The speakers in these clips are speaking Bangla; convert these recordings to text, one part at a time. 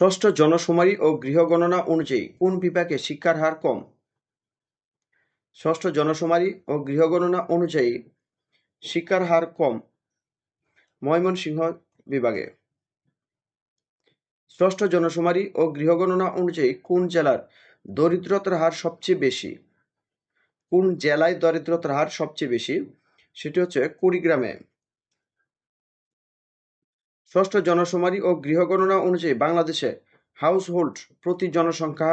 ষষ্ঠ জনশুমারি ও গৃহগণনা অনুযায়ী কোন বিভাগে শিক্ষার হার কম? ষষ্ঠ জনশুমারি ও গৃহগণনা অনুযায়ী শিক্ষার হার কম ময়মনসিংহ বিভাগে। ষষ্ঠ জনশুমারি ও গৃহগণনা অনুযায়ী কোন জেলার দরিদ্রতার হার সবচেয়ে বেশি? কোন জেলায় দরিদ্রতার হার সবচেয়ে বেশি? সেটি হচ্ছে কুড়িগ্রামে। ষষ্ঠ জনশুমারি ও গৃহগণনা অনুযায়ী বাংলাদেশে হাউসহোল্ড প্রতি জনসংখ্যা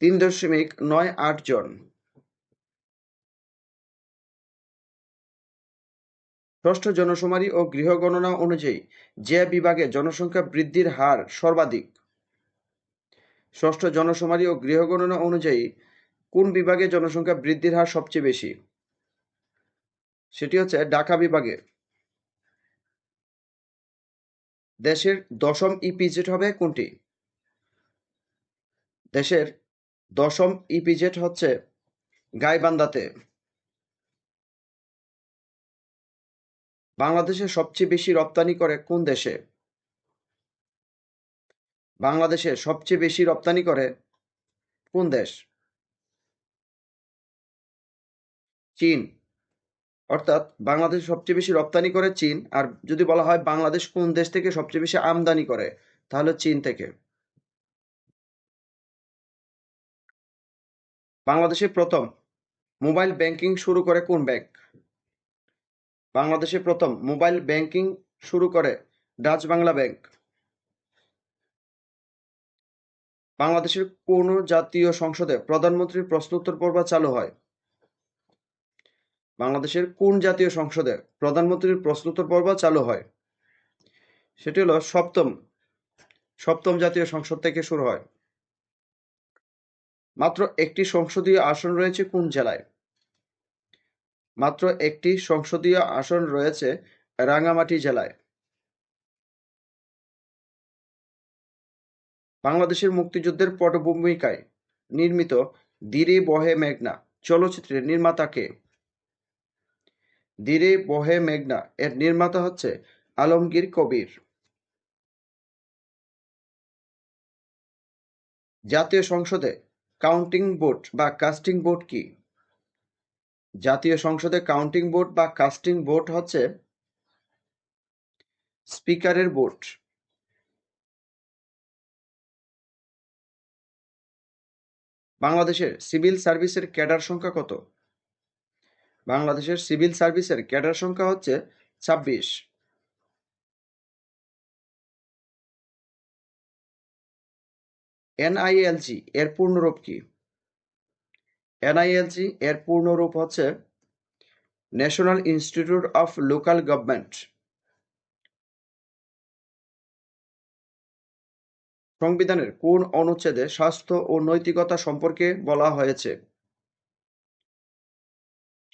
তিন দশমিক নয় আট জন। ষষ্ঠ জনশুমারি ও গৃহগণনা অনুযায়ী যে বিভাগে জনসংখ্যা বৃদ্ধির হার সর্বাধিক, ষষ্ঠ জনশুমারি ও গৃহগণনা অনুযায়ী কোন বিভাগে জনসংখ্যা বৃদ্ধির হার সবচেয়ে বেশি? সেটি হচ্ছে ঢাকা বিভাগে। দেশের দশম ইপিজেড হবে কোনটি? দেশের দশম ইপিজেড হচ্ছে গাইবান্দাতে বাংলাদেশে সবচেয়ে বেশি রপ্তানি করে কোন দেশে? বাংলাদেশে সবচেয়ে বেশি রপ্তানি করে কোন দেশ? চীন। অর্থাৎ বাংলাদেশ সবচেয়ে বেশি রপ্তানি করে চীন, আর যদি বলা হয় বাংলাদেশ কোন দেশ থেকে সবচেয়ে বেশি আমদানি করে, তাহলে চীন থেকে। বাংলাদেশে প্রথম, মোবাইল ব্যাংকিং শুরু করে কোন ব্যাংক? বাংলাদেশে প্রথম, মোবাইল ব্যাংকিং শুরু করে ডাচ বাংলা ব্যাংক। বাংলাদেশের কোন জাতীয় সংসদে প্রধানমন্ত্রীর প্রশ্নোত্তর পর্ব চালু হয়। বাংলাদেশের কোন জাতীয় সংসদে প্রধানমন্ত্রীর প্রশ্নোত্তর পর্ব চালু হয়? সেটি হলো সপ্তম সপ্তম জাতীয় সংসদ থেকে শুরু হয়। মাত্র একটি সংসদীয় আসন রয়েছে কোন জেলায়? মাত্র একটি সংসদীয় আসন রয়েছে রাঙ্গামাটি জেলায়। বাংলাদেশের মুক্তিযুদ্ধের পটভূমিকায় নির্মিত দিরে বহে মেঘনা চলচ্চিত্রের নির্মাতা কে? দিরে বহে মেঘনা, এর নির্মাতা হচ্ছে আলমগীর কবির। জাতীয় সংসদে কাউন্টিং বোর্ড বা কাস্টিং বোর্ড কি? জাতীয় সংসদে কাউন্টিং বোর্ড বা কাস্টিং বোর্ড হচ্ছে স্পিকারের বোর্ড। বাংলাদেশের সিভিল সার্ভিসের ক্যাডার সংখ্যা কত? বাংলাদেশের সিভিল সার্ভিসের ক্যাডার সংখ্যা হচ্ছে ছাব্বিশ। এনআইএলজি এর পূর্ণরূপ কি? এনআইএলজি এর পূর্ণরূপ হচ্ছে national institute of local government. সংবিধানের কোন অনুচ্ছেদে স্বাস্থ্য ও নৈতিকতা সম্পর্কে বলা হয়েছে?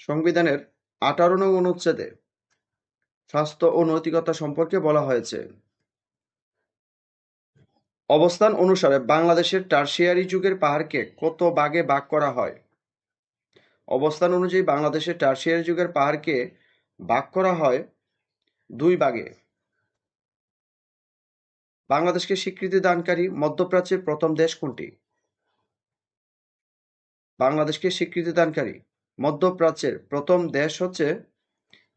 সংবিধানের আঠারো নং অনুচ্ছেদে স্বাস্থ্য ও নৈতিকতা সম্পর্কে বলা হয়েছে। অবস্থান অনুসারে বাংলাদেশের টার্সিয়ারি যুগের পাহাড়কে কত ভাগে ভাগ করা হয়? অবস্থান অনুযায়ী বাংলাদেশের টার্সিয়ারি যুগের পাহাড়কে ভাগ করা হয় দুই ভাগে। বাংলাদেশকে স্বীকৃতি দানকারী মধ্যপ্রাচ্যের প্রথম দেশ কোনটি? বাংলাদেশকে স্বীকৃতি দানকারী মধ্যপ্রাচ্যের প্রথম দেশ হচ্ছে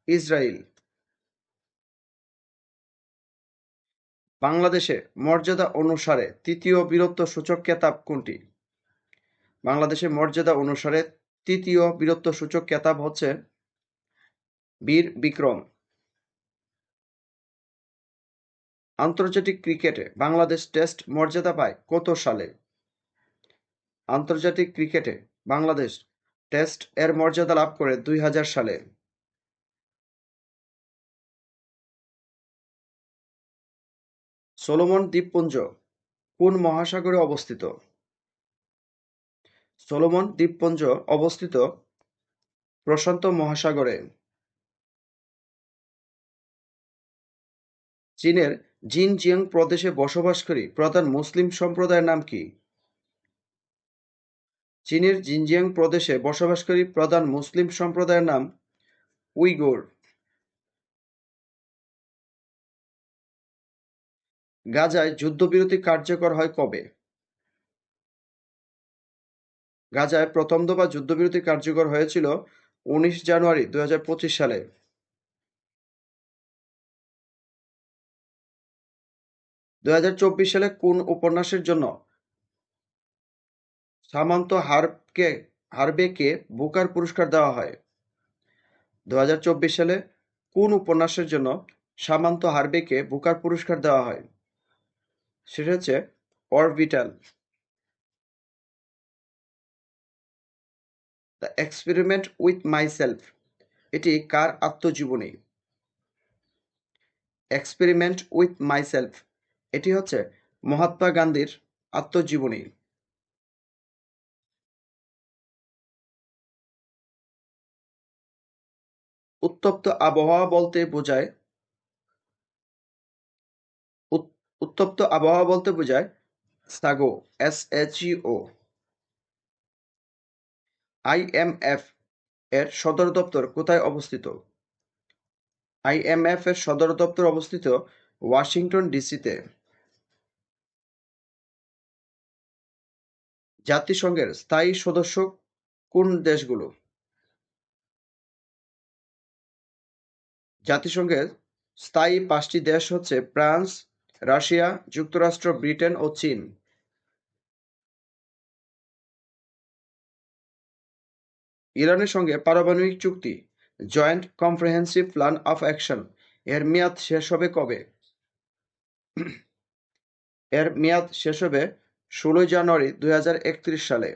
ইসরায়েল বাংলাদেশে মর্যাদা অনুসারে তৃতীয় বীরত্ব সূচক কেতাব কোনটি? বাংলাদেশের মর্যাদা অনুসারে তৃতীয় বীরত্ব সূচক কেতাব হচ্ছে বীর বিক্রম। আন্তর্জাতিক ক্রিকেটে বাংলাদেশ টেস্ট মর্যাদা পায় কত সালে? আন্তর্জাতিক ক্রিকেটে বাংলাদেশ টেস্ট এর মর্যাদা লাভ করে দুই হাজার সালে। সোলোমন দ্বীপপুঞ্জ কোন মহাসাগরে অবস্থিত? সোলোমন দ্বীপপুঞ্জ অবস্থিত প্রশান্ত মহাসাগরে। চীনের জিনজিয়াং প্রদেশে বসবাসকারী প্রধান মুসলিম সম্প্রদায়ের নাম কি? চীনের জিনজিয়াং প্রদেশে বসবাসকারী প্রধান মুসলিম সম্প্রদায়ের নাম উইগোর গাজায় যুদ্ধবিরতি কার্যকর হয় কবে? গাজায় প্রথম দফা যুদ্ধবিরতি কার্যকর হয়েছিল উনিশ জানুয়ারি দু হাজার পঁচিশ সালে। দুই হাজার চব্বিশ সালে কোন উপন্যাসের জন্য সামান্ত হারকে হারবেকে বুকার পুরস্কার দেওয়া হয়। দু হাজার চব্বিশ সালে কোন উপন্যাসের জন্য সামান্ত হারবেকে বুকার পুরস্কার দেওয়া হয়? সেটা হচ্ছে orbital. The experiment with myself. এটি কার আত্মজীবনী? Experiment with myself. এটি হচ্ছে মহাত্মা গান্ধীর আত্মজীবনী। উত্তপ্ত আবহাওয়া বলতে বোঝায় উত্তপ্ত আবহাওয়া বলতে বোঝায় সাগো এস এইচ ও আইএমএফ এর সদর দপ্তর কোথায় অবস্থিত? আই আইএমএফ এর সদর দপ্তর অবস্থিত ওয়াশিংটন ডিসিতে। জাতিসংঘের স্থায়ী সদস্য কোন দেশগুলো? জাতিসংঘের স্থায়ী পাঁচটি দেশ হচ্ছে ফ্রান্স, রাশিয়া, যুক্তরাষ্ট্র, ব্রিটেন ও চীন। ইরানের সঙ্গে পারমাণবিক চুক্তি joint comprehensive plan of action এর মেয়াদ শেষ হবে কবে? এর মেয়াদ শেষ হবে ষোলোই জানুয়ারি দুই হাজার একত্রিশ সালে।